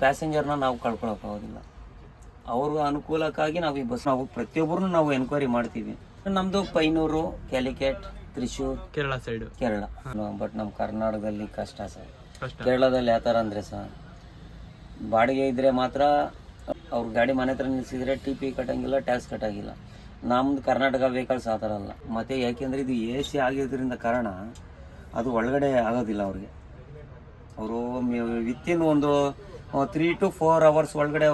ಪ್ಯಾಸೆಂಜರ್ನ ನಾವು ಕಳ್ಕೊಳಕ್ಕಾಗೋದಿಲ್ಲ ಅವ್ರ ಅನುಕೂಲಕ್ಕಾಗಿ ನಾವು ಈ ಬಸ್ ನಾವು ಪ್ರತಿಯೊಬ್ಬರು ನಾವು ಎನ್ಕ್ವೈರಿ ಮಾಡ್ತೀವಿ. ನಮ್ಮದು ಪೈನೂರು ಕ್ಯಾಲಿಕೆಟ್ ತ್ರಿಶೂರ್ ಕೇರಳ ಸೈಡ್ ಕೇರಳ. ಬಟ್ ನಮ್ಮ ಕರ್ನಾಟಕದಲ್ಲಿ ಕಷ್ಟ ಸರ್. ಕೇರಳದಲ್ಲಿ ಯಾವ ಥರ ಅಂದರೆ ಸರ್ ಬಾಡಿಗೆ ಇದ್ದರೆ ಮಾತ್ರ ಅವ್ರ ಗಾಡಿ ಮನೆ ಹತ್ರ ನಿಲ್ಲಿಸಿದ್ರೆ ಟಿ ಪಿ ಕಟ್ಟಂಗಿಲ್ಲ ಟ್ಯಾಕ್ಸ್ ಕಟ್ಟಂಗಿಲ್ಲ. ನಮ್ದು ಕರ್ನಾಟಕ ವೆಹಿಕಲ್ಸ್ ಆ ಥರ ಅಲ್ಲ. ಮತ್ತು ಯಾಕೆಂದರೆ ಇದು ಎ ಸಿ ಆಗಿರೋದ್ರಿಂದ ಕಾರಣ ಅದು ಒಳಗಡೆ ಆಗೋದಿಲ್ಲ ಅವ್ರಿಗೆ. ಅವರು ವಿತಿನ್ ಒಂದು ತ್ರೀ ಟು ಫೋರ್ ಅವರ್ಸ್ ಒಳಗಡೆ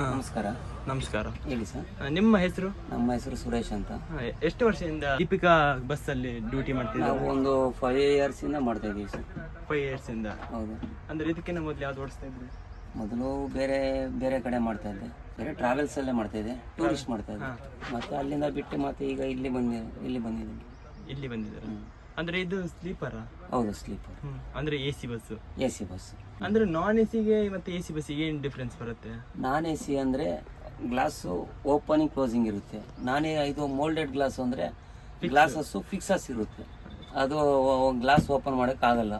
ನಮಸ್ಕಾರ. ನಮಸ್ಕಾರ. ಹೇಳಿ ಸರ್. ನಿಮ್ಮ ಹೆಸರು? ನಮ್ಮ ಹೆಸರು ಸುರೇಶ್ ಅಂತ. ಎಷ್ಟು ವರ್ಷದಿಂದ ದೀಪಿಕಾ ಬಸ್ ಅಲ್ಲಿ ಡ್ಯೂಟಿ ಮಾಡ್ತೀವಿ ನಾವು ಒಂದು ಫೈವ್ ಇಯರ್ಸಿಂದ ಮಾಡ್ತಾ ಇದ್ದೀವಿ ಸರ್. ಫೈವ್ ಇಯರ್ಸ್ ಇಂದ? ಹೌದು. ಅಂದ್ರೆ ಇದಕ್ಕಿಂತ ಮೊದಲು ಯಾವ್ದು ಓಡಿಸ್ತಾ ಇದ್ರಿ? ಮೊದಲು ಬೇರೆ ಬೇರೆ ಕಡೆ ಮಾಡ್ತಾ ಇದ್ದೆ. ಬೇರೆ ಟ್ರಾವೆಲ್ಸ್ ಅಲ್ಲೇ ಮಾಡ್ತಾ ಇದ್ದೆ. ಟೂರಿಸ್ಟ್ ಮಾಡ್ತಾ ಇದ್ದೆ. ಮತ್ತೆ ಅಲ್ಲಿಂದ ಬಿಟ್ಟು ಮತ್ತೆ ಈಗ ಇಲ್ಲಿ ಬಂದಿದೆ ಇಲ್ಲಿ ಬಂದಿದ್ದೀನಿ. ಇಲ್ಲಿ ಬಂದಿದ್ದೀರಾ? ಅಂದ್ರೆ ಇದು ಸ್ಲೀಪರಾ ಹೌದು ಸ್ಲೀಪರ್ ಅಂದ್ರೆ A C bus A C bus ಅಂದ್ರೆ ನಾನ್ ಎ ಸಿಗೆ ಮತ್ತೆ ಎ ಸಿ ಬಸ್ಸಿಗೆ ಏನು ಡಿಫ್ರೆನ್ಸ್ ಬರುತ್ತೆ? ನಾನ್ ಎ ಸಿ ಅಂದರೆ ಗ್ಲಾಸು ಓಪನಿಂಗ್ ಕ್ಲೋಸಿಂಗ್ ಇರುತ್ತೆ. ನಾನೇ ಇದು ಮೋಲ್ಡೆಡ್ ಗ್ಲಾಸ್ ಅಂದರೆ ಗ್ಲಾಸಸ್ಸು ಫಿಕ್ಸಸ್ ಇರುತ್ತೆ. ಅದು ಗ್ಲಾಸ್ ಓಪನ್ ಮಾಡೋಕ್ಕಾಗಲ್ಲ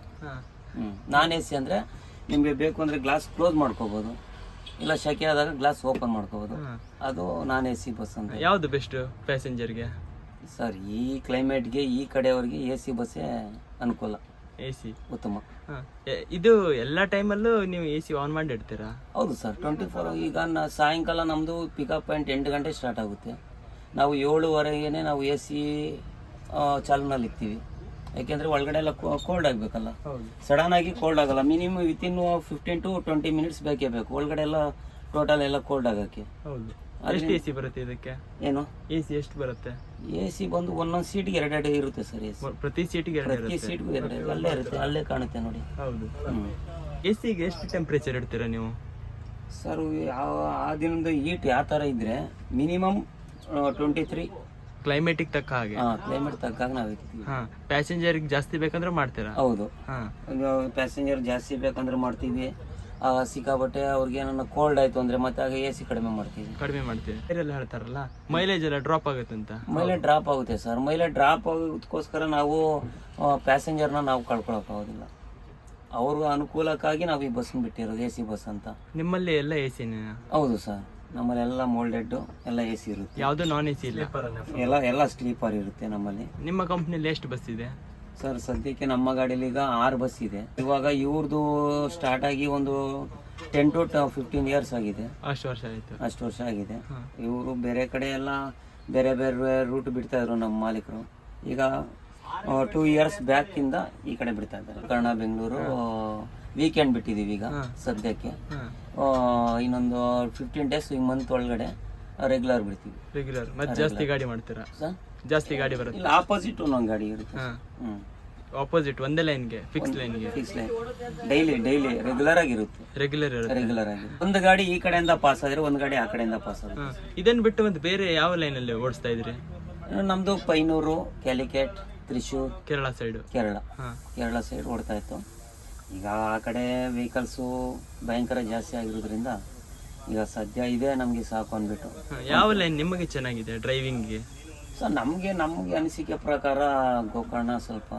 ನಾನ್ ಎ ಸಿ ಅಂದರೆ ನಿಮಗೆ ಬೇಕು ಅಂದರೆ ಗ್ಲಾಸ್ ಕ್ಲೋಸ್ ಮಾಡ್ಕೋಬೋದು. ಇಲ್ಲ ಶೆಕೆ ಆದಾಗ ಗ್ಲಾಸ್ ಓಪನ್ ಮಾಡ್ಕೋಬೋದು. ಅದು ನಾನ್ ಎ ಸಿ ಬಸ್ ಅಂತ. ಯಾವ್ದು ಬೆಸ್ಟ್ ಪ್ಯಾಸೆಂಜರ್ಗೆ ಸರ್ ಈ ಕ್ಲೈಮೇಟ್ಗೆ ಈ ಕಡೆಯವ್ರಿಗೆ ಎ ಸಿ ಬಸ್ಸೇ ಅನುಕೂಲ. A C. ಉತ್ತಮ. ಇದು ಎಲ್ಲ ಟೈಮಲ್ಲೂ ನೀವು ಎ ಸಿ ಆನ್ ಮಾಡಿ ಇಡ್ತೀರಾ? ಹೌದು ಸರ್ ಟ್ವೆಂಟಿ ಫೋರ್ ಈಗ ನಾ ಸಾಯಂಕಾಲ ನಮ್ಮದು ಪಿಕಪ್ ಪಾಯಿಂಟ್ ಎಂಟು ಗಂಟೆ ಸ್ಟಾರ್ಟ್ ಆಗುತ್ತೆ. ನಾವು ಏಳುವರೆಗೆ ನಾವು ಎ ಸಿ ಚಾಲನಲ್ಲಿ ಇರ್ತೀವಿ. ಯಾಕೆಂದರೆ ಒಳಗಡೆ ಎಲ್ಲ ಕೋಲ್ಡ್ ಆಗಬೇಕಲ್ಲ. ಹೌದು. ಸಡನ್ ಆಗಿ ಕೋಲ್ಡ್ ಆಗಲ್ಲ. Minimum within fifteen to twenty minutes ಬೇಕೇ ಬೇಕು. ಒಳಗಡೆ ಎಲ್ಲ ಟೋಟಲ್ ಎಲ್ಲ ಕೋಲ್ಡ್ ಆಗೋಕ್ಕೆ. ಹೌದು. ಎಷ್ಟು ಎ ಸಿ ಬರುತ್ತೆ ಇದಕ್ಕೆ? ಏನು? ಎ ಸಿ ಎಷ್ಟು ಬರುತ್ತೆ? ಎ ಸಿ ಬಂದು ಒಂದೊಂದು ಸೀಟ್ಗೆ ಎರಡೆರಡು ಇರುತ್ತೆ ಸರ್ ಎ ಸಿ ಪ್ರತಿ ಸೀಟಿಗೆ ಎರಡು ಪ್ರತಿ ಇರುತ್ತೆ ಸೀಟ್ಗೂ ಎರಡು ಅಲ್ಲೇ ಇರುತ್ತೆ ಅಲ್ಲೇ ಕಾಣುತ್ತೆ ನೋಡಿ. ಹೌದು. ಹ್ಞೂ ಎ ಸಿಗೆ ಎಷ್ಟು ಟೆಂಪ್ರೇಚರ್ ಇಡ್ತೀರಾ ನೀವು? ಸರ್ ಯಾವ ಆ ದಿನದ ಹೀಟ್ ಯಾವ ಥರ ಇದ್ದರೆ ಮಿನಿಮಮ್ ಟ್ವೆಂಟಿ ತ್ರೀ ಕ್ಲೈಮೇಟಿಗೆ ತಕ್ಕ ಹಾಗೆ. ಕ್ಲೈಮೇಟ್ ತಕ್ಕ ಹಾಗೆ ನಾವು ಇರ್ತೀವಿ ಹಾ ಪ್ಯಾಸೆಂಜರ್ಗೆ ಜಾಸ್ತಿ ಬೇಕಂದ್ರೆ ಮಾಡ್ತೀರಾ? ಹೌದು. ಹಾ. ಪ್ಯಾಸೆಂಜರ್ ಜಾಸ್ತಿ ಬೇಕಂದ್ರೆ ಮಾಡ್ತೀವಿ. ಸಿಕ್ಕಾಪಟ್ಟೆ ಅವ್ರಿಗೆ ಏನನ್ನ ಕೋಲ್ಡ್ ಆಯ್ತು ಅಂದ್ರೆ ಮತ್ತೆ ಆಗ ಎ ಸಿ ಕಡಿಮೆ ಮಾಡ್ತೀವಿ. ಕಡಿಮೆ ಮಾಡ್ತೀವಿ. ಬೇರೆಲ್ಲ ಹೇಳ್ತಾರಲ್ಲ ಮೈಲೇಜ್ ಎಲ್ಲ ಡ್ರಾಪ್ ಆಗುತ್ತೆ ಅಂತ. ಮೈಲೇಜ್ ಡ್ರಾಪ್ ಆಗುತ್ತೆ ಸರ್ ಮೈಲೇಜ್ ಡ್ರಾಪ್ ಆಗೋದಕ್ಕೋಸ್ಕರ ನಾವು ಪ್ಯಾಸೆಂಜರ್ನ ನಾವು ಕಳ್ಕೊಳಕ್ಕಾಗೋದಿಲ್ಲ ಅವ್ರ ಅನುಕೂಲಕ್ಕಾಗಿ ನಾವು ಈ ಬಸ್ನ ಬಿಟ್ಟಿರೋದು ಎ ಸಿ ಬಸ್ ಅಂತ. ನಿಮ್ಮಲ್ಲಿ ಎಲ್ಲ ಎ ಸಿ ಹೌದು ಸರ್ ನಮ್ಮಲ್ಲಿ ಎಲ್ಲ ಮೋಲ್ಡೆಡ್ ಎಲ್ಲ ಎ ಸಿ ಇರುತ್ತೆ. ಯಾವುದು ನಾನ್ ಎ ಸಿ ಇಲ್ಲ? ಎಲ್ಲ ಎಲ್ಲ ಸ್ಲೀಪರ್ ಇರುತ್ತೆ ನಮ್ಮಲ್ಲಿ. ನಿಮ್ಮ ಕಂಪ್ನಿಲಿ ಎಷ್ಟು ಬಸ್ ಇದೆ? ಸರ್ ಸದ್ಯಕ್ಕೆ ನಮ್ಮ ಗಾಡೀಲಿ ಈಗ ಆರು ಬಸ್ ಇದೆ. ಇವಾಗ ಇವ್ರದ್ದು ಸ್ಟಾರ್ಟ್ ಆಗಿ ಒಂದು ಟೆನ್ ಟು ಫಿಫ್ಟೀನ್ ಇಯರ್ಸ್ ಆಗಿದೆ. ಅಷ್ಟು ವರ್ಷ ಆಯ್ತು. ಅಷ್ಟು ವರ್ಷ ಆಗಿದೆ. ಇವರು ಬೇರೆ ಕಡೆ ಎಲ್ಲ ಬೇರೆ ಬೇರೆ ರೂಟ್ ಬಿಡ್ತಾ ಇದ್ರು ನಮ್ಮ ಮಾಲೀಕರು. ಈಗ ಟೂ ಇಯರ್ಸ್ ಬ್ಯಾಕ್ ಇಂದ ಈ ಕಡೆ ಬಿಡ್ತಾ ಇದ್ದಾರೆ. ಕರ್ಣ ಬೆಂಗಳೂರು ವೀಕೆಂಡ್ ಬಿಟ್ಟಿದೀವಿ ಈಗ. ಸದ್ಯಕ್ಕೆ. ಇನ್ನೊಂದು ಫಿಫ್ಟೀನ್ ಡೇಸ್ ಈ ಮಂತ್ ಒಳಗಡೆ ರೆಗ್ಯುಲರ್ ಬಿಡ್ತೀವಿ. ರೆಗ್ಯುಲರ್ ಮತ್ತೆ ಜಾಸ್ತಿ ಗಾಡಿ ಮಾಡ್ತೀರಾ? ಸರ್? ಜಾಸ್ತಿ ಗಾಡಿ ಬರುತ್ತೆ. ಇಲ್ಲ ಆಪೋಸಿಟ್ ಒಂದೊಂದು ಗಾಡಿ ಇರುತ್ತೆ. ಹಾ. ಹ್ಮ್. ಆಪೋಸಿಟ್ ಒಂದೇ ಲೈನ್ಗೆ ಫಿಕ್ಸ್ ಲೈನ್ಗೆ fix line daily daily regular ಆಗಿರುತ್ತೆ. ರೆಗ್ಯುಲರ್ ಇರುತ್ತೆ. ರೆಗ್ಯುಲರ್ ಆಗಿ. ಒಂದು ಗಾಡಿ ಈ ಕಡೆಯಿಂದ ಪಾಸ್ ಆದ್ರೆ ಒಂದು ಗಾಡಿ ಆ ಕಡೆಯಿಂದ ಪಾಸ್ ಆಗುತ್ತೆ. ಹಾ. ಇದನ್ನ ಬಿಟ್ಟು ಮತ್ತೆ ಬೇರೆ ಯಾವ ಲೈನಲ್ಲಿ ಓಡಿಸ್ತಾ ಇದ್ರಿ? ನಮ್ದು ಪೈನೂರು ಕ್ಯಾಲಿಕೆಟ್ ತ್ರಿಶೂರ್ ಕೇರಳ ಸೈಡ್ ಕೇರಳ ಹಾ. ಕೇರಳ ಸೈಡ್ ಓಡ್ತಾ ಇತ್ತು. ಈಗ ಆ ಕಡೆ ವೆಹಿಕಲ್ಸು ಭಯಂಕರ ಜಾಸ್ತಿ ಆಗಿರೋದ್ರಿಂದ ಈಗ ಸದ್ಯ ಇದೆ ನಮಗೆ ಸಾಕು ಅಂದ್ಬಿಟ್ಟು. ಯಾವ ಲೈನ್ ನಿಮಗೆ ಚೆನ್ನಾಗಿದೆ ಡ್ರೈವಿಂಗ್ಗೆ ಸೊ ನಮಗೆ ನಮಗೆ ಅನಿಸಿಕೆ ಪ್ರಕಾರ ಗೋಕರ್ಣ ಸ್ವಲ್ಪ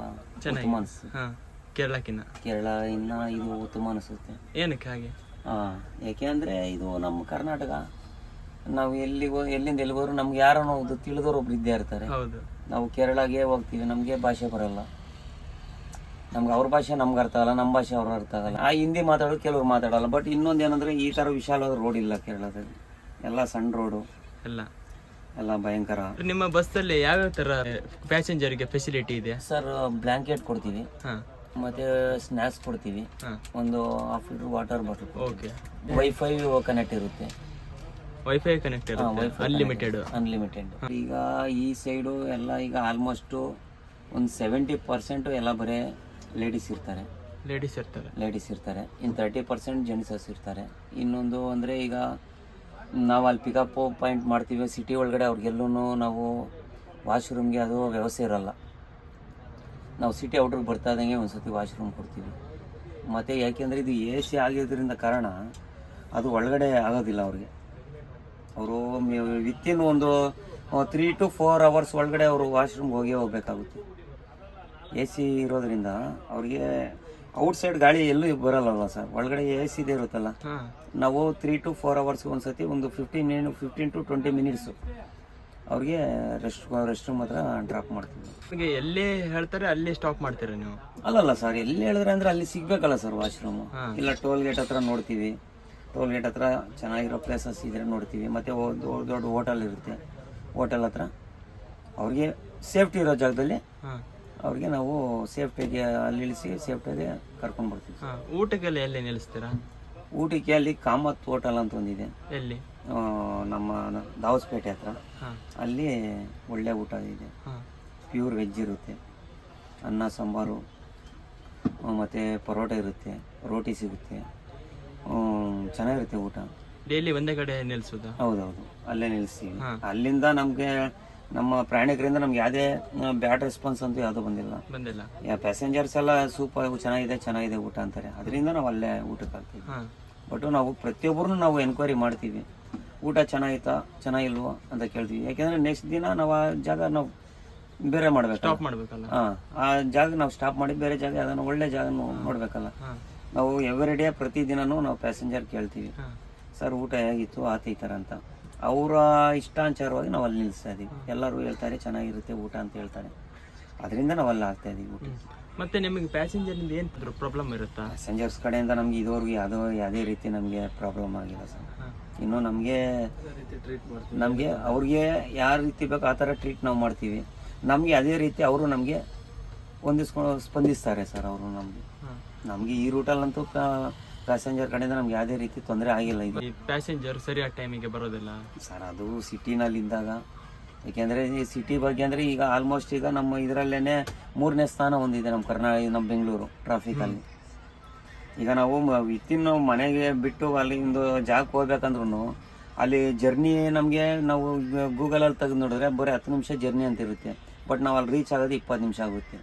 ಉತ್ತಮ ಅನಿಸುತ್ತೆ. ಹಾ ಕೇರಳಕ್ಕಿನ್ನ? ಕೇರಳ ಇನ್ನ ಇದು ಉತ್ತಮ ಅನಿಸುತ್ತೆ. ಏನಕ್ಕೆ ಹಾಗೆ? ಹಾಂ ಯಾಕೆಂದರೆ ಇದು ನಮ್ಮ ಕರ್ನಾಟಕ. ನಾವು ಎಲ್ಲಿ ಹೋ- ಎಲ್ಲಿಂದ ಎಲ್ಲಿಗೋರು ನಮ್ಗೆ ಯಾರೋ ಒಂದು ತಿಳಿದವರು ಒಬ್ರು ಇದ್ದೇ ಇರ್ತಾರೆ. ಹೌದು. ನಾವು ಕೇರಳಗೆ ಹೋಗ್ತೀವಿ ನಮಗೆ ಭಾಷೆ ಬರಲ್ಲ. ನಮ್ಗೆ ಅವ್ರ ಭಾಷೆ ನಮ್ಗೆ ಅರ್ಥ ಆಗಲ್ಲ ನಮ್ಮ ಭಾಷೆ ಅವ್ರ ಅರ್ಥ ಆಗಲ್ಲ. ಆ ಹಿಂದಿ ಮಾತಾಡೋದು ಕೆಲವ್ರು ಮಾತಾಡಲ್ಲ ಬಟ್ ಇನ್ನೊಂದು ಏನಂದ್ರೆ ಈ ಥರ ವಿಶಾಲವಾದ ರೋಡ್ ಇಲ್ಲ ಕೇರಳದಲ್ಲಿ. ಎಲ್ಲ ಸಣ್ಣ ರೋಡು ಎಲ್ಲ. ಎಲ್ಲ ಭಯಂಕರ. ನಿಮ್ಮ ಬಸ್ಸಲ್ಲಿ ಯಾವ್ಯಾವ ತರ ಪ್ಯಾಸೆಂಜರ್ಗೆ ಫೆಸಿಲಿಟಿ ಇದೆ? ಸರ್ ಬ್ಲಾಂಕೆಟ್ ಕೊಡ್ತೀವಿ. ಮತ್ತೆ ಸ್ನ್ಯಾಕ್ಸ್ ಕೊಡ್ತೀವಿ. ಒಂದು half litre water bottle okay wifi connect ಇರುತ್ತೆ. ವೈಫೈ ಕನೆಕ್ಟ್ ಅನ್ಲಿಮಿಟೆಡ್ ಅನ್ಲಿಮಿಟೆಡ್ ಈಗ ಈ ಸೈಡು ಎಲ್ಲ ಈಗ ಆಲ್ಮೋಸ್ಟು ಒಂದು ಸೆವೆಂಟಿ ಪರ್ಸೆಂಟು ಎಲ್ಲ ಬರೀ ಲೇಡೀಸ್ ಇರ್ತಾರೆ. ಲೇಡೀಸ್ ಇರ್ತಾರೆ. ಲೇಡೀಸ್ ಇರ್ತಾರೆ. ಇನ್ನು ತರ್ಟಿ ಪರ್ಸೆಂಟ್ ಜೆಂಟ್ಸಸ್ ಇರ್ತಾರೆ. ಇನ್ನೊಂದು ಅಂದರೆ ಈಗ ನಾವು ಅಲ್ಲಿ ಪಿಕಪ್ ಪಾಯಿಂಟ್ ಮಾಡ್ತೀವಿ ಸಿಟಿ ಒಳಗಡೆ ಅವ್ರಿಗೆಲ್ಲೂ ನಾವು ವಾಶ್ರೂಮ್ಗೆ ಅದು ವ್ಯವಸ್ಥೆ ಇರಲ್ಲ. ನಾವು ಸಿಟಿ ಔಟ್ರಿಗೆ ಬರ್ತಾ ಇದ್ದಂಗೆ ಒಂದು ಸತಿ ವಾಶ್ರೂಮ್ ಕೊಡ್ತೀವಿ. ಮತ್ತು ಯಾಕೆಂದರೆ ಇದು ಎ ಸಿ ಆಗಿರೋದ್ರಿಂದ ಕಾರಣ ಅದು ಒಳಗಡೆ ಆಗೋದಿಲ್ಲ ಅವ್ರಿಗೆ. ಅವರು ವಿತಿನ್ ಒಂದು ತ್ರೀ ಟು ಫೋರ್ ಅವರ್ಸ್ ಒಳಗಡೆ ಅವರು ವಾಶ್ರೂಮ್ಗೆ ಹೋಗಿ ಹೋಗಬೇಕಾಗುತ್ತೆ. ಎ ಸಿ ಇರೋದ್ರಿಂದ ಅವ್ರಿಗೆ ಔಟ್ಸೈಡ್ ಗಾಳಿ ಎಲ್ಲೂ ಬರಲ್ಲಲ್ಲ ಸರ್. ಒಳಗಡೆ ಎ ಸಿ ಇದೆ ಇರುತ್ತಲ್ಲ. ನಾವು ತ್ರೀ ಟು ಫೋರ್ ಅವರ್ಸ್ ಒಂದ್ಸತಿ ಒಂದು fifteen minute fifteen to twenty minutes ಅವ್ರಿಗೆ ರೆಸ್ಟ್ ರೆಸ್ಟ್ ರೂಮ್ ಹತ್ರ ಡ್ರಾಪ್ ಮಾಡ್ತೀವಿ. ನಿಮಗೆ ಎಲ್ಲೇ ಹೇಳ್ತಾರೆ ಅಲ್ಲೇ ಸ್ಟಾಪ್ ಮಾಡ್ತೀರಾ ನೀವು? ಅಲ್ಲಲ್ಲ ಸರ್ ಎಲ್ಲಿ ಹೇಳಿದ್ರೆ ಅಂದರೆ ಅಲ್ಲಿ ಸಿಗ್ಬೇಕಲ್ಲ ಸರ್ ವಾಶ್ರೂಮು. ಇಲ್ಲ ಟೋಲ್ ಗೇಟ್ ಹತ್ರ ನೋಡ್ತೀವಿ. ಟೋಲ್ ಗೇಟ್ ಹತ್ರ ಚೆನ್ನಾಗಿರೋ ಪ್ಲೇಸಸ್ ಇದ್ರೆ ನೋಡ್ತೀವಿ. ಮತ್ತೆ ದೊಡ್ಡ ದೊಡ್ಡ ಹೋಟೆಲ್ ಇರುತ್ತೆ. ಹೋಟೆಲ್ ಹತ್ರ ಅವ್ರಿಗೆ ಸೇಫ್ಟಿ ಇರೋ ಜಾಗದಲ್ಲಿ ಹಾಂ. ಅವ್ರಿಗೆ ನಾವು ಸೇಫ್ಟಿಗೆ ಅಲ್ಲಿ ಇಳಿಸಿ ಸೇಫ್ಟಿಗೆ ಕರ್ಕೊಂಡು ಬರ್ತೀವಿ. ಊಟಕ್ಕೆ ಊಟಕ್ಕೆಲ್ಲ ಎಲ್ಲಿ ನಿಲ್ಲಿಸ್ತೀರಾ? ಊಟಕ್ಕೆ ಅಲ್ಲಿ ಕಾಮತ್ ಹೋಟೆಲ್ ಅಂತ ಒಂದಿದೆ. ಎಲ್ಲಿ? ಆ, ನಮ್ಮ ದಾವಸ್ಪೇಟೆ ಹತ್ರ. ಹಾಂ. ಅಲ್ಲಿ ಒಳ್ಳೆ ಊಟ ಇದೆ. ಹಾಂ. ಪ್ಯೂರ್ ವೆಜ್ ಇರುತ್ತೆ. ಅನ್ನ ಸಾಂಬಾರು ಮತ್ತು ಮತ್ತೆ ಪರೋಟ ಇರುತ್ತೆ ರೋಟಿ ಸಿಗುತ್ತೆ. ಹ್ಮ್, ಚೆನ್ನಾಗಿರುತ್ತೆ ಊಟ. ಡೈಲಿ ಒಂದೇ ಕಡೆ ಹೌದು ಹೌದೌದು. ಅಲ್ಲೇ ನಿಲ್ಲಿಸ್ತೀವಿ ಹಾ. ಅಲ್ಲಿಂದ ನಮಗೆ ನಮ್ಮ ಪ್ರಯಾಣಿಕರಿಂದ ನಮ್ಗೆ ಯಾವುದೇ ಬ್ಯಾಡ್ ರೆಸ್ಪಾನ್ಸ್ ಅಂತೂ ಯಾವುದೂ ಬಂದಿಲ್ಲ. ಬಂದಿಲ್ಲ. ಪ್ಯಾಸೆಂಜರ್ಸ್ ಎಲ್ಲ ಸೂಪರ್ ಚೆನ್ನಾಗಿದೆ ಚೆನ್ನಾಗಿದೆ ಊಟ ಅಂತಾರೆ. ಅದರಿಂದ ನಾವು ಅಲ್ಲೇ ಊಟಕ್ಕೆ ಹಾಕ್ತೀವಿ ಬಟ್ ನಾವು ಪ್ರತಿಯೊಬ್ಬರು ನಾವು ಎನ್ಕ್ವೈರಿ ಮಾಡ್ತೀವಿ. ಊಟ ಚೆನ್ನಾಗಿತ್ತಾ ಚೆನ್ನಾಗಿಲ್ವೋ ಅಂತ ಕೇಳ್ತೀವಿ. ಯಾಕೆಂದ್ರೆ ನೆಕ್ಸ್ಟ್ ದಿನ ನಾವು ಆ ಜಾಗ ನಾವು ಬೇರೆ ಮಾಡ್ಬೇಕು ಸ್ಟಾಪ್ ಮಾಡ್ಬೇಕಲ್ಲ. ಹಾಂ ಆ ಜಾಗ ನಾವು ಸ್ಟಾಪ್ ಮಾಡಿ ಬೇರೆ ಜಾಗ ಅದನ್ನು ಒಳ್ಳೆ ಜಾಗ ನೋಡ್ಬೇಕಲ್ಲ. ನಾವು ಎವ್ರಿ ಡೇ ಪ್ರತಿದಿನನೂ ನಾವು ಪ್ಯಾಸೆಂಜರ್ ಕೇಳ್ತೀವಿ. ಸರ್ ಊಟ ಹೇಗಿತ್ತು ಆತ ಈ ಥರ ಅಂತ. ಅವರ ಇಷ್ಟಾನುಸಾರವಾಗಿ ನಾವು ಅಲ್ಲಿ ನಿಲ್ಲಿಸ್ತಾ ಇದೀವಿ ಎಲ್ಲರೂ ಹೇಳ್ತಾರೆ ಚೆನ್ನಾಗಿರುತ್ತೆ ಊಟ ಅಂತ ಹೇಳ್ತಾರೆ. ಅದರಿಂದ ನಾವು ಅಲ್ಲಿ ಆಗ್ತಾ ಇದೀವಿ ಊಟ. ಮತ್ತೆ ನಿಮಗೆ ಪ್ಯಾಸೆಂಜರಿಂದ ಏನು ಪ್ರಾಬ್ಲಮ್ ಇರುತ್ತಾ? ಪ್ಯಾಸೆಂಜರ್ಸ್ ಕಡೆಯಿಂದ ನಮ್ಗೆ ಇದುವರೆಗೂ ಯಾವುದೋ ಯಾವುದೇ ರೀತಿ ನಮಗೆ ಪ್ರಾಬ್ಲಮ್ ಆಗಿಲ್ಲ ಸರ್. ಇನ್ನು ನಮಗೆ ನಮಗೆ ಅವ್ರಿಗೆ ಯಾವ ರೀತಿ ಬೇಕು ಆ ಥರ ಟ್ರೀಟ್ ನಾವು ಮಾಡ್ತೀವಿ. ನಮಗೆ ಅದೇ ರೀತಿ ಅವರು ನಮಗೆ ಹೊಂದಿಸ್ಕೊಂಡು ಸ್ಪಂದಿಸ್ತಾರೆ ಸರ್ ಅವರು ನಮಗೆ. ನಮಗೆ ಈ ರೂಟಲ್ಲಂತೂ ಪ್ಯಾಸೆಂಜರ್ ಕಡೆಯಿಂದ ನಮ್ಗೆ ಯಾವುದೇ ರೀತಿ ತೊಂದರೆ ಆಗಿಲ್ಲ ಇದು. ಈ ಪ್ಯಾಸೆಂಜರ್ ಸರಿಯಾದ ಟೈಮಿಗೆ ಬರೋದಿಲ್ಲ. ಸರ್ ಅದು ಸಿಟಿನಲ್ಲಿ ಇದ್ದಾಗ ಏಕೆಂದರೆ ಈ ಸಿಟಿ ಬಗ್ಗೆ ಅಂದರೆ ಈಗ ಆಲ್ಮೋಸ್ಟ್ ಈಗ ನಮ್ಮ ಇದರಲ್ಲೇ ಮೂರನೇ ಸ್ಥಾನ ಹೊಂದಿದೆ ನಮ್ಮ ಕರ್ನಾಟಕ ನಮ್ಮ ಬೆಂಗಳೂರು ಟ್ರಾಫಿಕಲ್ಲಿ ಈಗ ನಾವು ವಿತಿನ್ ಮನೆಗೆ ಬಿಟ್ಟು ಅಲ್ಲಿಂದ ಜಾಗಕ್ಕೆ ಹೋಗ್ಬೇಕಂದ್ರೂ ಅಲ್ಲಿ ಜರ್ನಿ ನಮಗೆ ನಾವು ಗೂಗಲಲ್ಲಿ ತೆಗೆದು ನೋಡಿದ್ರೆ ಬರೀ ಹತ್ತು ನಿಮಿಷ ಜರ್ನಿ ಅಂತ ಇರುತ್ತೆ ಬಟ್ ನಾವು ಅಲ್ಲಿ ರೀಚ್ ಆಗೋದು ಇಪ್ಪತ್ತು ನಿಮಿಷ ಆಗುತ್ತೆ.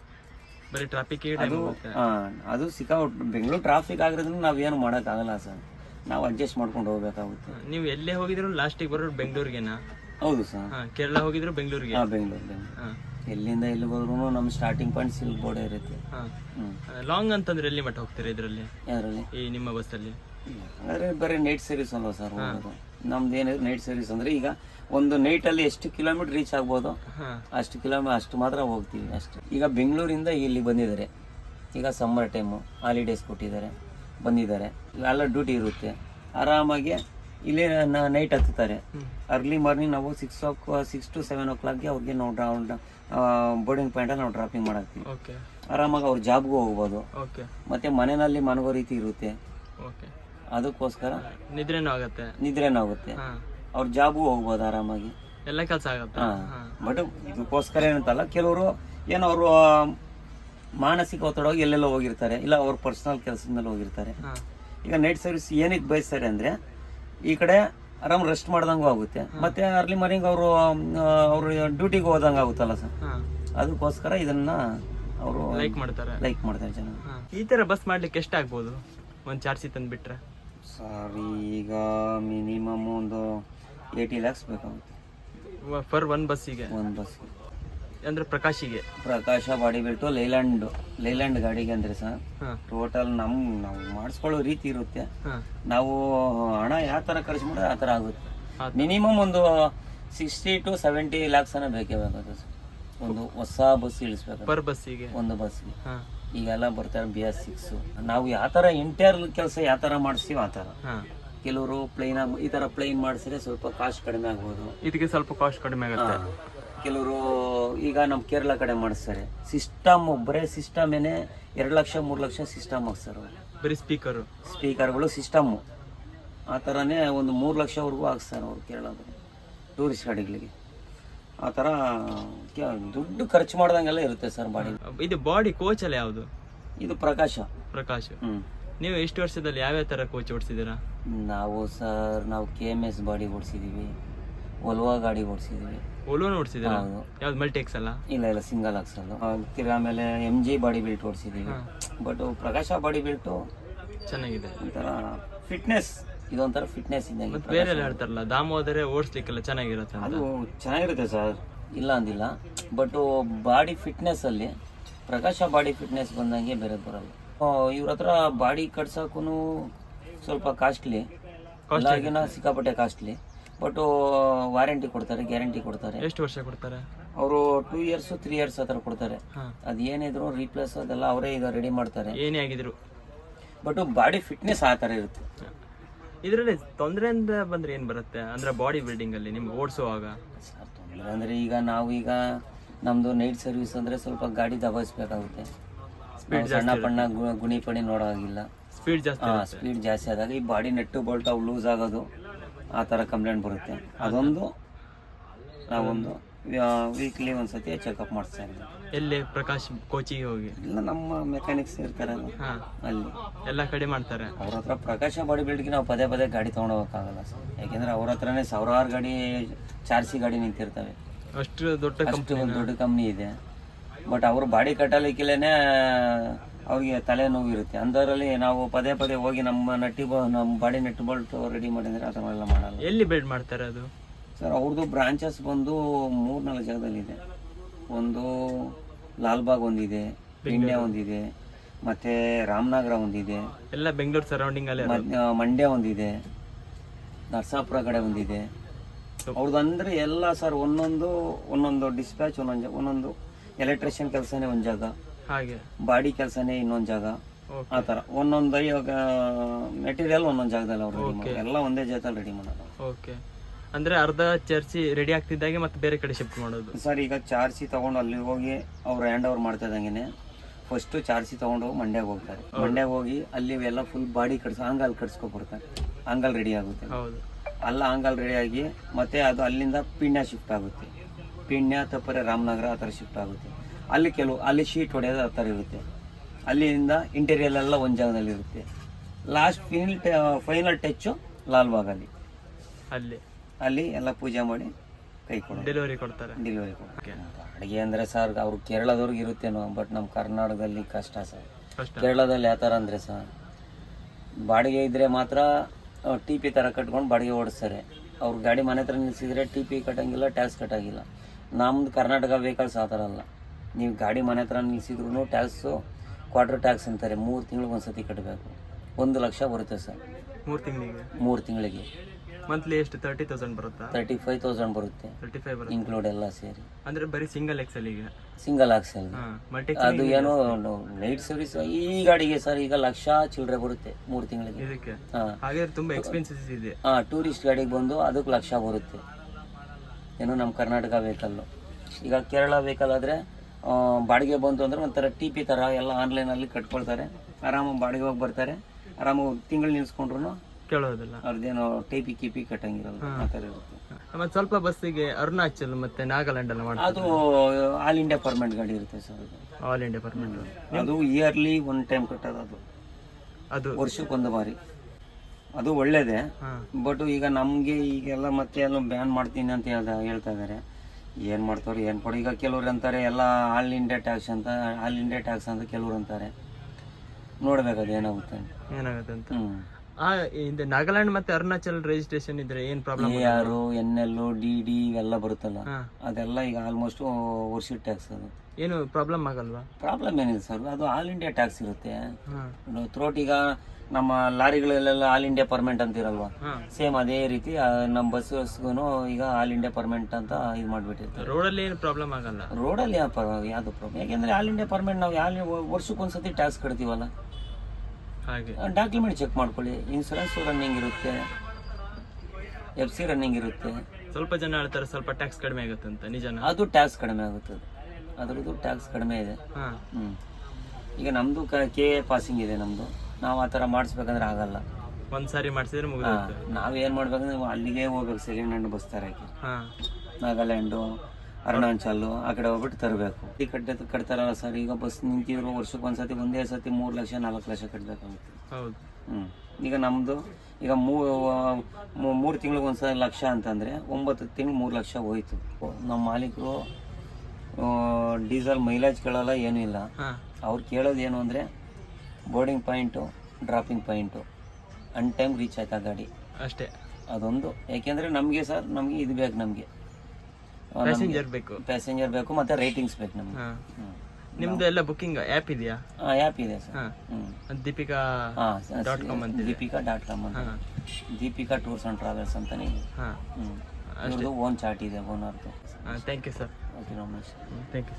ಬರೀ ಟ್ರಾಫಿಕ್ ಅದು ಹಾಂ ಅದು ಸಿಕ್ಕಾಪಟ್ಟು ಬೆಂಗಳೂರು ಟ್ರಾಫಿಕ್ ಆಗಿರೋದ್ರಿಂದ ನಾವೇನು ಮಾಡೋಕ್ಕಾಗಲ್ಲ ಸರ್. ನಾವು ಅಡ್ಜಸ್ಟ್ ಮಾಡ್ಕೊಂಡು ಹೋಗ್ಬೇಕಾಗುತ್ತೆ. ನೀವು ಎಲ್ಲೇ ಹೋಗಿದ್ರು ಲಾಸ್ಟಿಗೆ ಬರೋರು ಬೆಂಗಳೂರಿಗೆನಾ? ಹೌದು ಸರ್. ಹಾಂ ಕೇರಳ ಹೋಗಿದ್ರು ಬೆಂಗಳೂರಿಗೆ? ಹಾಂ ಬೆಂಗಳೂರು ಬೆಂಗಳೂರು. ಹಾಂ. ಎಲ್ಲಿಂದ ಎಲ್ಲಿ ಹೋದ್ರೂ ನಮ್ಮ ಸ್ಟಾರ್ಟಿಂಗ್ ಪಾಯಿಂಟ್ ಸಿಲ್ಕ್ ಬೋರ್ಡ್ ಇರುತ್ತೆ. ಲಾಂಗ್ ಅಂತಂದ್ರೆ ಎಲ್ಲಿ ಮಟ್ಟ ಹೋಗ್ತೀರಾ ಇದರಲ್ಲಿ? ಯಾರಲ್ಲಿ ಈ ನಿಮ್ಮ ಬಸ್ಸಲ್ಲಿ ಅಂದರೆ ಬರೀ ನೈಟ್ ಸರ್ವಿಸ್ ಅಲ್ವಾ ಸರ್ ಹೋಗೋದು. ನಮ್ದು ಏನಿದೆ ನೈಟ್ ಸರ್ವಿಸ್ ಅಂದರೆ ಈಗ ಒಂದು ನೈಟಲ್ಲಿ ಎಷ್ಟು ಕಿಲೋಮೀಟರ್ ರೀಚ್ ಆಗ್ಬೋದು? ಅಷ್ಟು ಕಿಲೋಮೀಟರ್ ಅಷ್ಟು ಮಾತ್ರ ಹೋಗ್ತೀವಿ ಅಷ್ಟು. ಈಗ ಬೆಂಗಳೂರಿಂದ ಇಲ್ಲಿ ಬಂದಿದ್ದಾರೆ. ಈಗ ಸಮ್ಮರ್ ಟೈಮು ಹಾಲಿಡೇಸ್ ಕೊಟ್ಟಿದ್ದಾರೆ ಬಂದಿದ್ದಾರೆ. ಎಲ್ಲ ಡ್ಯೂಟಿ ಇರುತ್ತೆ. ಆರಾಮಾಗಿ ಇಲ್ಲಿ ನೈಟ್ ಹತ್ತುತ್ತಾರೆ. ಅರ್ಲಿ ಮಾರ್ನಿಂಗ್ ನಾವು six o six to seven o ಕ್ಲಾಕ್ಗೆ ಅವ್ರಿಗೆ ನಾವು ಡ್ರಾ ಬೋರ್ಡಿಂಗ್ ಪಾಯಿಂಟಲ್ಲಿ ನಾವು ಡ್ರಾಪಿಂಗ್ ಮಾಡಾಕ್ತೀವಿ. ಆರಾಮಾಗಿ ಅವ್ರ ಜಾಬ್ಗೂ ಹೋಗ್ಬೋದು. ಮತ್ತು ಮನೆಯಲ್ಲಿ ಮನಗೋ ರೀತಿ ಇರುತ್ತೆ. ಓಕೆ ಅದಕ್ಕೋಸ್ಕರ ನಿದ್ರೆನೂ ಆಗುತ್ತೆ. ನಿದ್ರೆನೂ ಆಗುತ್ತೆ. ಅವ್ರ ಜಾಬು ಹೋಗ್ಬೋದು ಆರಾಮಾಗಿ. ಎಲ್ಲ ಕೆಲಸ ಆಗುತ್ತೆ. ಬಟ್ ಇದಕ್ಕೋಸ್ಕರ ಏನಂತಲ್ಲ ಕೆಲವರು ಏನೋ ಅವರು ಮಾನಸಿಕ ಒತ್ತಡವಾಗಿ ಎಲ್ಲೆಲ್ಲೋ ಹೋಗಿರ್ತಾರೆ. ಇಲ್ಲ ಅವ್ರ ಪರ್ಸನಲ್ ಕೆಲಸದ ಮೇಲೆ ಹೋಗಿರ್ತಾರೆ. ಈಗ ನೈಟ್ ಸರ್ವಿಸ್ ಏನಕ್ಕೆ ಬಯಸ್ತಾರೆ ಅಂದರೆ ಈ ಕಡೆ ಆರಾಮ್ ರೆಸ್ಟ್ ಮಾಡ್ದಂಗೂ ಆಗುತ್ತೆ. ಮತ್ತೆ ಅರ್ಲಿ ಮಾರ್ನಿಂಗ್ ಅವರು ಅವರು ಡ್ಯೂಟಿಗೆ ಹೋದಂಗೆ ಆಗುತ್ತಲ್ಲ ಸರ್ ಅದಕ್ಕೋಸ್ಕರ ಇದನ್ನ ಅವರು ಲೈಕ್ ಮಾಡ್ತಾರೆ. ಲೈಕ್ ಮಾಡ್ತಾರೆ ಜನ ಈ ತರ ಬಸ್ ಮಾಡ್ಲಿಕ್ಕೆ ಎಷ್ಟಾಗ್ಬೋದು ಒಂದು ಚಾರ್ಜಿ ತಂದು ಬಿಟ್ರೆ. ಸರ್ ಈಗ ಮಿನಿಮಮ್ ಒಂದು ಏಯ್ಟಿ ಲ್ಯಾಕ್ಸ್ ಬೇಕಾಗುತ್ತೆ. ಫರ್ ಒನ್ ಬಸ್ಸಿಗೆ ಒಂದು ಬಸ್ ಅಂದ್ರೆ ಪ್ರಕಾಶಿಗೆ? ಪ್ರಕಾಶ ಬಾಡಿ ಬಿಟ್ಟು ಲೈಲ್ಯಾಂಡ್ ಲೈಲ್ಯಾಂಡ್ ಗಾಡಿಗೆ ಅಂದರೆ ಸರ್ ಟೋಟಲ್ ನಮ್ಮ ನಾವು ಮಾಡಿಸ್ಕೊಳ್ಳೋ ರೀತಿ ಇರುತ್ತೆ. ನಾವು ಹಣ ಯಾವ ಥರ ಖರ್ಚು ಮಾಡಿದ್ರೆ ಆ ಥರ ಆಗುತ್ತೆ. ಮಿನಿಮಮ್ ಒಂದು ಸಿಕ್ಸ್ಟಿ ಟು ಸೆವೆಂಟಿ ಲ್ಯಾಕ್ಸ್ ಅನ್ನ ಬೇಕೇ ಬೇಕಾಗುತ್ತೆ ಸರ್. ಒಂದು ಹೊಸ ಬಸ್ ಇಳಿಸ್ಬೇಕು ಪರ್ ಬಸ್ಸಿಗೆ ಒಂದು ಬಸ್ಗೆ ಹಾಂ. ಈಗೆಲ್ಲ ಬರ್ತಾರೆ ಬಿ ಎಸ್ ಸಿಕ್ಸು ನಾವು ಯಾವ ಥರ ಎಂಟೈರ್ ಕೆಲಸ ಯಾವ ಥರ ಮಾಡಿಸ್ತೀವಿ ಆ ಥರ. ಕೆಲವರು ಪ್ಲೈನ್ ಈ ಥರ ಪ್ಲೈನ್ ಮಾಡಿಸಿದ್ರೆ ಸ್ವಲ್ಪ ಕಾಸ್ಟ್ ಕಡಿಮೆ ಆಗ್ಬೋದು. ಇದಕ್ಕೆ ಸ್ವಲ್ಪ ಕಾಸ್ಟ್ ಕಡಿಮೆ ಆಗುತ್ತೆ. ಕೆಲವರು ಈಗ ನಮ್ಮ ಕೇರಳ ಕಡೆ ಮಾಡಿಸ್ತಾರೆ. ಸಿಸ್ಟಮ್ ಬರೀ ಸಿಸ್ಟಮ್ ಏನೇ ಎರಡು ಲಕ್ಷ ಮೂರು ಲಕ್ಷ ಸಿಸ್ಟಮ್ ಹಾಕ್ಸ್ತಾರೆ ಬರೀ ಸ್ಪೀಕರು ಸ್ಪೀಕರ್ಗಳು ಸಿಸ್ಟಮ್ಮು ಆ ಥರನೇ ಒಂದು ಮೂರು ಲಕ್ಷವರೆಗೂ ಹಾಕ್ಸ್ತಾರೆ ಅವರು ಕೇರಳದಲ್ಲಿ ಟೂರಿಸ್ಟ್ ಗಾಡಿಗಳಿಗೆ. ಆ ಥರ ದುಡ್ಡು ಖರ್ಚು ಮಾಡ್ದಂಗೆಲ್ಲ ಇರುತ್ತೆ ಸರ್ ಬಾಡಿ. ಇದು ಬಾಡಿ ಕೋಚ್ ಅಲ್ಲ ಯಾವುದು? ಇದು ಪ್ರಕಾಶ. ಪ್ರಕಾಶ್. ಹ್ಮ್. ನೀವು ಎಷ್ಟು ವರ್ಷದಲ್ಲಿ ಯಾವ್ಯಾವ ತರ ಕೋಚ್ ಓಡಿಸಿದ್ದೀರಾ? ನಾವು ಸರ್ ನಾವು ಕೆ ಎಂ ಎಸ್ ಬಾಡಿ ಓಡಿಸಿದೀವಿ ಒಲ್ವಾ ಗಾಡಿ ಓಡಿಸಿದೀವಿ ಒಲೋನ್ ಓಡಿಸಿದ್ದೀರಾ? ಹೌದು. ಯಾವ್ದು ಮಲ್ಟಿಎಕ್ಸ್ ಅಲ್ಲ? ಇಲ್ಲ ಇಲ್ಲ ಸಿಂಗಲ್ ಹಾಕ್ಸಲ್ಲ ತಿರ್ಗಾ ಆಮೇಲೆ ಎಂ ಜಿ ಬಾಡಿ ಬಿಲ್ಟ್ ಓಡಿಸಿದೀವಿ ಹಾ. ಬಟ್ ಪ್ರಕಾಶ ಬಾಡಿ ಬಿಲ್ಟು ಚೆನ್ನಾಗಿದೆ. ಒಂಥರ ಫಿಟ್ನೆಸ್ ಇದೊಂಥರ ಫಿಟ್ನೆಸ್ ಇದೆ ಮತ್ತೆ ಬೇರೆ ಎಲ್ಲ ಹೇಳ್ತಾರಲ್ಲ ದಾಮೋದರೆ ಓಡಿಸ್ಲಿಕ್ಕೆಲ್ಲ ಚೆನ್ನಾಗಿರುತ್ತೆ ಅಂತ. ಅದು ಚೆನ್ನಾಗಿರುತ್ತೆ ಸರ್. ಇಲ್ಲ ಅಂದಿಲ್ಲ. ಬಟ್ ಬಾಡಿ ಫಿಟ್ನೆಸ್ ಅಲ್ಲಿ ಪ್ರಕಾಶ ಬಾಡಿ ಫಿಟ್ನೆಸ್ ಬಂದಂಗೆ ಬೇರೆ ಬರಲ್ಲ. ಇವ್ರ ಹತ್ರ ಬಾಡಿ ಕಟ್ಸಕ್ಕೂ ಸ್ವಲ್ಪ ಕಾಸ್ಟ್ಲಿ ಸಿಕ್ಕಾಪಟ್ಟೆ ಕಾಸ್ಟ್ಲಿ ಬಟ್ ವಾರಂಟಿ ಕೊಡ್ತಾರೆ ಗ್ಯಾರಂಟಿ ಕೊಡ್ತಾರೆ. ಎಷ್ಟು ವರ್ಷ ಕೊಡ್ತಾರೆ? ಅವರು ಟೂ ಇಯರ್ಸ್ ತ್ರೀ ಇಯರ್ಸ್ ಹತ್ರ ಕೊಡ್ತಾರೆ. ಹಾ. ಅದು ಏನಿದ್ರು ರೀಪ್ಲೇಸ್ ಅದೆಲ್ಲ ಅವರೇ ಈಗ ರೆಡಿ ಮಾಡ್ತಾರೆ. ಏನೇ ಆಗಿದ್ರು. ಬಟ್ ಬಾಡಿ ಫಿಟ್ನೆಸ್ ಆ ಥರ ಇರುತ್ತೆ. ಇದರಲ್ಲಿ ತೊಂದರೆ ಅಂತ ಬಂದ್ರೆ ಏನ್ ಬರುತ್ತೆ? ಅಂದ್ರೆ ಬಾಡಿ ಬಿಲ್ಡಿಂಗ್ ಅಲ್ಲಿ ನಿಮ್ಗೆ ಓಡಿಸುವಾಗ? ಸರ್ ತೊಂದರೆ ಅಂದರೆ ಈಗ ನಾವು ಈಗ ನಮ್ದು ನೈಟ್ ಸರ್ವಿಸ್ ಅಂದ್ರೆ ಸ್ವಲ್ಪ ಗಾಡಿ ದಬಾಯಿಸ್ಬೇಕಾಗುತ್ತೆ. ಸ್ಪೀಡ್ ಸಣ್ಣ ಪಣ್ಣ ಗು- ಗುಣಿ ಪಣಿ ನೋಡೋ ಹಾಗಿಲ್ಲ ಸ್ಪೀಡ್ ಜಾಸ್ತಿ ಹಾಂ ಸ್ಪೀಡ್ ಜಾಸ್ತಿ ಆದಾಗ ಈ ಬಾಡಿ ನೆಟ್ಟು ಬೋಲ್ಟ್ ಅವು ಲೂಸ್ ಆಗೋದು ಆ ಥರ ಕಂಪ್ಲೇಂಟ್ ಬರುತ್ತೆ. ಅದೊಂದು ನಾವೊಂದು ವೀಕ್ಲಿ ಒಂದ್ಸತಿ ಚೆಕಪ್ ಮಾಡಿಸ್ತಾ ಎಲ್ಲಿ ಪ್ರಕಾಶ್ ಕೋಚಿಗೆ ಹೋಗಿ? ಇಲ್ಲ ನಮ್ಮ ಮೆಕ್ಯಾನಿಕ್ಸ್ ಇರ್ತಾರೆ ಹಾ. ಅಲ್ಲಿ. ಎಲ್ಲ ಕಡೆ ಮಾಡ್ತಾರೆ. ಅವ್ರ ಹತ್ರ ಪ್ರಕಾಶ ಬಾಡಿ ಬಿಲ್ಡ್ಗೆ ನಾವು ಪದೇ ಪದೇ ಗಾಡಿ ತೊಗೊಂಡೋಗಕ್ಕಾಗಲ್ಲ ಸರ್. ಯಾಕೆಂದ್ರೆ ಅವ್ರ ಹತ್ರನೇ ಸಾವಿರಾರು ಗಾಡಿ ಚಾರ್ಸಿ ಗಾಡಿ ನಿಂತಿರ್ತವೆ. ಅಷ್ಟು ದೊಡ್ಡ ಅಷ್ಟು ಕಂಪ್ನಿ ಒಂದು ದೊಡ್ಡ ಕಂಪ್ನಿ ಇದೆ. ಬಟ್ ಅವರು ಬಾಡಿ ಕಟ್ಟಲಿಕ್ಕಿಲೇನೆ ಅವ್ರಿಗೆ ತಲೆನೋವು ಇರುತ್ತೆ ಅಂಥದ್ರಲ್ಲಿ ನಾವು ಪದೇ ಪದೇ ಹೋಗಿ ನಮ್ಮ ನಟ್ಟಿ ನಮ್ಮ ಬಾಡಿ ನೆಟ್ ಬೋಲ್ಟ್ ರೆಡಿ ಮಾಡಿದ್ರೆ ಆ ಥರ ಎಲ್ಲ ಮಾಡಲ್ಲ. ಎಲ್ಲಿ ಬಿಲ್ಡ್ ಮಾಡ್ತಾರೆ ಅದು? ಸರ್ ಅವ್ರದ್ದು ಬ್ರಾಂಚಸ್ ಬಂದು ಮೂರ್ನಾಲ್ಕು ಜಾಗದಲ್ಲಿದೆ. ಒಂದು ಲಾಲ್ಬಾಗ್ ಒಂದಿದೆ ಇಂಡಿಯಾ ಒಂದಿದೆ ಮತ್ತೆ ರಾಮನಗರ ಒಂದಿದೆ ಎಲ್ಲ ಬೆಂಗಳೂರು ಸರೌಂಡಿಂಗ್ ಅಲ್ಲಿ ಮಂಡ್ಯ ಒಂದಿದೆ ನರಸಾಪುರ ಕಡೆ ಒಂದಿದೆ. ಅವ್ರದ್ದು ಅಂದ್ರೆ ಎಲ್ಲ ಸರ್ ಒಂದೊಂದು ಒಂದೊಂದು ಡಿಸ್ಪ್ಯಾಚ್ ಒಂದೊಂದು ಒಂದೊಂದು ಎಲೆಕ್ಟ್ರಿಷಿಯನ್ ಕೆಲಸನೇ ಒಂದು ಜಾಗ. ಹಾಗೆ. ಬಾಡಿ ಕೆಲಸನೇ ಇನ್ನೊಂದು ಜಾಗ. ಆ ಥರ. ಒಂದೊಂದು ಇವಾಗ ಮೆಟೀರಿಯಲ್ ಒಂದೊಂದು ಜಾಗದಲ್ಲಿ ಅವ್ರು ರೆಡಿ ಎಲ್ಲ ಒಂದೇ ಜಾಗದಲ್ಲಿ ರೆಡಿ ಮಾಡೋದು. ಓಕೆ ಅಂದ್ರೆ ಅರ್ಧ ಚರ್ಚಿ ರೆಡಿ ಆಗ್ತಿದ್ದಾಗೆ ಮತ್ತೆ ಬೇರೆ ಕಡೆ ಶಿಫ್ಟ್ ಮಾಡೋದು. ಸರ್ ಈಗ ಚಾರ್ಸಿ ತಗೊಂಡು ಅಲ್ಲಿ ಹೋಗಿ ಅವ್ರು ಹ್ಯಾಂಡ್ ಓವರ್ ಮಾಡ್ತಾ ಇದ್ದಂಗೆ ಫಸ್ಟ್ ಚಾರ್ಸಿ ತಗೊಂಡು ಮಂಡ್ಯಾಗ ಹೋಗ್ತಾರೆ. ಮಂಡ್ಯಾಗ ಹೋಗಿ ಅಲ್ಲಿ ಎಲ್ಲ ಫುಲ್ ಬಾಡಿ ಕಟ್ಸ ಆಂಗಲ್ ಕಟ್ಸ್ಕೊಬಿಡ್ತಾರೆ ಆಂಗಲ್ ರೆಡಿ ಆಗುತ್ತೆ. ಹೌದು. ಅಲ್ಲ ಆಂಗಲ್ ರೆಡಿ ಆಗಿ ಮತ್ತೆ ಅದು ಅಲ್ಲಿಂದ ಪಿಣ್ಯ ಶಿಫ್ಟ್ ಆಗುತ್ತೆ. ಪಿಣ್ಯ ತಪ್ಪರೆ ರಾಮನಗರ ಆ ಥರ ಶಿಫ್ಟ್ ಆಗುತ್ತೆ. ಅಲ್ಲಿ ಕೆಲವು ಅಲ್ಲಿ ಶೀಟ್ ಹೊಡೆಯೋದು ಆ ಥರ ಇರುತ್ತೆ. ಅಲ್ಲಿಂದ ಇಂಟೀರಿಯಲ್ ಎಲ್ಲ ಒಂದು ಜಾಗದಲ್ಲಿ ಇರುತ್ತೆ. ಲಾಸ್ಟ್ ಫಿನಿಲ್ ಫೈನಲ್ ಟಚ್ಚು ಲಾಲ್ಬಾಗಲ್ಲಿ ಅಲ್ಲಿ. ಅಲ್ಲಿ ಎಲ್ಲ ಪೂಜೆ ಮಾಡಿ ಕೈ ಕೊಡೋದು ಡೆಲಿವರಿ ಕೊಡ್ತಾರೆ. ಡೆಲಿವರಿ ಕೊಡ್ತಾರೆ ಅಡುಗೆ ಅಂದರೆ ಸರ್ ಅವ್ರು ಕೇರಳದವ್ರಿಗೆ ಇರುತ್ತೇನೋ ಬಟ್ ನಮ್ಮ ಕರ್ನಾಟಕದಲ್ಲಿ ಕಷ್ಟ ಸರ್. ಕೇರಳದಲ್ಲಿ ಯಾವ ಥರ ಅಂದರೆ ಸರ್ ಬಾಡಿಗೆ ಇದ್ದರೆ ಮಾತ್ರ ಟಿ ಪಿ ಥರ ಕಟ್ಕೊಂಡು ಬಾಡಿಗೆ ಓಡಿಸ್ತಾರೆ. ಅವ್ರ ಗಾಡಿ ಮನೆ ಹತ್ರ ನಿಲ್ಸಿದ್ರೆ ಟಿ ಪಿ ಕಟ್ಟಂಗಿಲ್ಲ ಟ್ಯಾಕ್ಸ್ ಕಟ್ಟಂಗಿಲ್ಲ. ನಮ್ದು ಕರ್ನಾಟಕ ವೆಹಿಕಲ್ಸ್ ಆ ಥರ ಅಲ್ಲ. ನೀವು ಗಾಡಿ ಮನೆ ಹತ್ರ ನಿಲ್ಲಿಸಿದ್ರು ಟ್ಯಾಕ್ಸು ಕ್ವಾರ್ಟರ್ ಟ್ಯಾಕ್ಸ್ ಅಂತಾರೆ. ಮೂರು ತಿಂಗಳಿಗೆ ಒಂದು ಸತಿ ಕಟ್ಟಬೇಕು ಒಂದು ಲಕ್ಷ ಬರುತ್ತೆ ಸರ್. ಮೂರು ತಿಂಗಳಿಗೆ? ಮೂರು ತಿಂಗಳಿಗೆ. ಮಂತ್ಲಿ ಎಷ್ಟು? ತರ್ಟಿ ತೌಸಂಡ್ ಬರುತ್ತಾ? ತರ್ಟಿ ಫೈವ್ ತೌಸಂಡ್ ಬರುತ್ತೆ. ತರ್ಟಿ ಫೈವ್ ಬರುತ್ತೆ. ಇನ್ಕ್ಲೂಡ್ ಎಲ್ಲ ಸೇರಿ. ಅಂದ್ರೆ ಬರೀ ಸಿಂಗಲ್ ಎಕ್ಸೆಲ್ ಈಗ? ಸಿಂಗಲ್ ಆಕ್ಸೆಲ್ ಮಲ್ಟಿ ಅದು ಏನೋ ನೈಟ್ ಸರ್ವಿಸ್ ಈ ಗಾಡಿಗೆ ಸರ್ ಈಗ ಲಕ್ಷ ಚಿಲ್ಲರೆ ಬರುತ್ತೆ ಮೂರು ತಿಂಗಳಿಗೆ. ಇದಕ್ಕೆ? ಹಾಗೆ ತುಂಬಾ ಎಕ್ಸ್ಪೆನ್ಸಸ್ ಇದೆ. ಹಾ ಟೂರಿಸ್ಟ್ ಗಾಡಿಗೆ ಬಂದು ಅದಕ್ಕೆ ಲಕ್ಷ ಬರುತ್ತೆ. ಏನು ನಮ್ಮ ಕರ್ನಾಟಕ ವೆಹಿಕಲ್ಲು ಈಗ ಕೇರಳ ವೆಹಿಕಲ್ ಆದರೆ ಬಾಡಿಗೆ ಬಂತು ಅಂದ್ರೆ ಒಂಥರ ಟಿ ಪಿ ಥರ ಎಲ್ಲ ಆನ್ಲೈನಲ್ಲಿ ಕಟ್ಕೊಳ್ತಾರೆ. ಆರಾಮಾಗಿ ಬಾಡಿಗೆ ಹೋಗಿ ಬರ್ತಾರೆ. ಆರಾಮಾಗಿ ತಿಂಗಳು ನಿಲ್ಸ್ಕೊಂಡ್ರು ಕೇಳೋದಿಲ್ಲ. ಅವ್ರದ್ದೇನೋ ಟೈಪಿ ಕೀಪಿ ಕಟ್ಟಂಗಿರಲ್ಲ ಆ ಥರ ಇರುತ್ತೆ. ಮತ್ತೆ ಸ್ವಲ್ಪ ಬಸ್ಸಿಗೆ ಅರುಣಾಚಲ್ ಮತ್ತೆ ನಾಗಾಲ್ಯಾಂಡ್ ಎಲ್ಲ ಮಾಡ್ತಾರೆ ಅದು ಆಲ್ ಇಂಡಿಯಾ ಪರ್ಮನೆಂಟ್ ಗಾಡಿ ಇರುತ್ತೆ ಸರ್ ಅದು. ಆಲ್ ಇಂಡಿಯಾ ಪರ್ಮನೆಂಟ್ ಅದು ಇಯರ್ಲಿ ಒನ್ ಟೈಮ್ ಕಟ್ಟೋದು ಅದು. ಅದು. ವರ್ಷಕ್ಕೊಂದು ಬಾರಿ. ಅದು ಒಳ್ಳೇದೇ. ಬಟ್ ಈಗ ನಮಗೆ ಈಗೆಲ್ಲ ಮತ್ತೆ ಎಲ್ಲ ಬ್ಯಾನ್ ಮಾಡ್ತೀನಿ ಅಂತ ಹೇಳ್ದ ಹೇಳ್ತಾ ಇದ್ದಾರೆ ಏನು ಮಾಡ್ತಾರೆ ಏನು ಕೊಡ. ಈಗ ಕೆಲವ್ರು ಅಂತಾರೆ ಎಲ್ಲ ಆಲ್ ಇಂಡಿಯಾ ಟ್ಯಾಕ್ಸ್ ಅಂತ ಆಲ್ ಇಂಡಿಯಾ ಟ್ಯಾಕ್ಸ್ ಅಂತ ಕೆಲವ್ರು ಅಂತಾರೆ. ನೋಡ್ಬೇಕು ಅದು ಏನಾಗುತ್ತೆ ಏನಾಗುತ್ತೆ ಅಂತ. ಆ ಇದು ನಾಗಾಲ್ಯಾಂಡ್ ಮತ್ತೆ ಅರುಣಾಚಲ್ ರಿಜಿಸ್ಟ್ರೇಷನ್ ಇದ್ರೆ ಏನ್ ಪ್ರಾಬ್ಲಮ್ ಯಾರು ಆರು ಎನ್ ಎಲ್ ಡಿ ಡಿ ಇವೆಲ್ಲ ಬರುತ್ತಲ್ಲ ಅದೆಲ್ಲ ಈಗ ಆಲ್ಮೋಸ್ಟ್ ವರ್ಷ ಟ್ಯಾಕ್ಸ್ ಅದು ಏನು ಪ್ರಾಬ್ಲಮ್ ಆಗಲ್ವಾ? ಪ್ರಾಬ್ಲಮ್ ಏನಿದೆ ಸರ್ ಅದು ಆಲ್ ಇಂಡಿಯಾ ಟ್ಯಾಕ್ಸ್ ಇರುತ್ತೆ. ಥ್ರೋಟ್ ಈಗ ನಮ್ಮ ಲಾರಿಗಳಲ್ಲೆಲ್ಲ ಆಲ್ ಇಂಡಿಯಾ ಪರ್ಮೆಂಟ್ ಅಂತ ಇರಲ್ವಾ? ಸೇಮ್ ಅದೇ ರೀತಿ ನಮ್ಮ ಬಸ್ಸ್ಗೂ ಈಗ ಆಲ್ ಇಂಡಿಯಾ ಪರ್ಮೆಂಟ್ ಅಂತ ಇದು ಮಾಡಿಬಿಟ್ಟಿರ್ತಾರೆ. ರೋಡಲ್ಲಿ ಏನು ಪ್ರಾಬ್ಲಮ್ ಆಗಲ್ಲ? ರೋಡಲ್ಲಿ ಯಾವ ಪ್ರಾಬ್ಲಮ್ ಯಾವುದು ಪ್ರಾಬ್ಲಮ್ ಯಾಕೆಂದ್ರೆ ಆಲ್ ಇಂಡಿಯಾ ಪರ್ಮೆಂಟ್ ನಾವು ಯಾವ ವರ್ಷಕ್ಕೊಂದ್ಸತಿ ಟ್ಯಾಕ್ಸ್ ಕಟ್ತೀವಲ್ಲ? ಹಾಗೆ. ಡಾಕ್ಯುಮೆಂಟ್ ಚೆಕ್ ಮಾಡ್ಕೊಳ್ಳಿ. ಇನ್ಸೂರೆನ್ಸ್ ರನ್ನಿಂಗ್ ಇರುತ್ತೆ. ಎಫ್ ಸಿ ರನ್ನಿಂಗ್ ಇರುತ್ತೆ. ಸ್ವಲ್ಪ ಜನ ಹೇಳ್ತಾರೆ ಸ್ವಲ್ಪ ಟ್ಯಾಕ್ಸ್ ಕಡಿಮೆ ಆಗುತ್ತೆ ಅಂತ ನಿಜನ? ಅದು ಟ್ಯಾಕ್ಸ್ ಕಡಿಮೆ ಆಗುತ್ತೆ ಅದರದ್ದು ಟ್ಯಾಕ್ಸ್ ಕಡಿಮೆ ಇದೆ. ಹಾ. ಹ್ಞೂ ಈಗ ನಮ್ಮದು ಕೆ ಎ ಪಾಸಿಂಗ್ ಇದೆ ನಮ್ಮದು ನಾವು ಆ ಥರ ಮಾಡಿಸ್ಬೇಕಂದ್ರೆ ಆಗಲ್ಲ. ಒಂದ್ಸಾರಿ ಮಾಡಿಸಿದ್ರೆ ನಾವು ಏನು ಮಾಡ್ಬೇಕಂದ್ರೆ ಅಲ್ಲಿಗೆ ಹೋಗ್ಬೇಕು ಸೆಕೆಂಡ್ ಹ್ಯಾಂಡ್ ಬಸ್ ತರಕ್ಕೆ. ಹಾ. ನಾಗಾಲ್ಯಾಂಡು ಅರುಣಾಚಲ್ಲು ಆ ಕಡೆ ಹೋಗ್ಬಿಟ್ಟು ತರಬೇಕು. ಈ ಕಟ್ಟೆ ಕಟ್ತಾರಲ್ಲ ಸರ್ ಈಗ ಬಸ್ ನಿಂತಿದ್ರು ವರ್ಷಕ್ಕೆ ಒಂದ್ಸತಿ ಒಂದೇ ಸತಿ ಮೂರು ಲಕ್ಷ ನಾಲ್ಕು ಲಕ್ಷ ಕಟ್ಟಬೇಕಾಗುತ್ತೆ ಹ್ಮ್. ಈಗ ನಮ್ಮದು ಈಗ ಮೂರು ತಿಂಗಳಿಗೆ ಒಂದ್ಸಲ ಲಕ್ಷ ಅಂತಂದರೆ ಒಂಬತ್ತು ತಿಂಗಳು ಮೂರು ಲಕ್ಷ ಹೋಯಿತು. ನಮ್ಮ ಮಾಲೀಕರು ಡೀಸೆಲ್ ಮೈಲೇಜ್ ಕೇಳಲ್ಲ ಏನೂ ಇಲ್ಲ. ಅವ್ರು ಕೇಳೋದು ಏನು ಅಂದರೆ boarding point dropping point on time reach ಆಯ್ತಾ ಗಾಡಿ. ಅಷ್ಟೇ. ಅದೊಂದು. ಯಾಕೆಂದರೆ ನಮಗೆ ಸರ್ ನಮಗೆ ಇದು ಬೇಕು ನಮಗೆ. ಪ್ಯಾಸೆಂಜರ್ ಬೇಕು. ಪ್ಯಾಸೆಂಜರ್ ಬೇಕು ಮತ್ತೆ ರೇಟಿಂಗ್ಸ್ ಬೇಕು ನಮಗೆ. ನಿಮ್ದು ಎಲ್ಲ ಬುಕ್ಕಿಂಗ್ ಆ್ಯಪ್ ಇದೆಯಾ? ಹಾಂ ಆ್ಯಪ್ ಇದೆ ಸರ್. ದೀಪಿಕಾ ಹಾಂ ಡಾಟ್ ಕಾಮ್ ಅಂತ ದೀಪಿಕಾ ಡಾಟ್ ಕಾಮ್ ಅಂತ. ದೀಪಿಕಾ ಟೂರ್ಸ್ ಆ್ಯಂಡ್ ಟ್ರಾವೆಲ್ಸ್ ಅಂತ ಇದೆ. ಹಾಂ. ಹ್ಞೂ ಅಷ್ಟು. ಓನ್ ಚಾರ್ಟ್ ಇದೆ ಓನರ್ದು thank you sir okay Ramesh. Thank you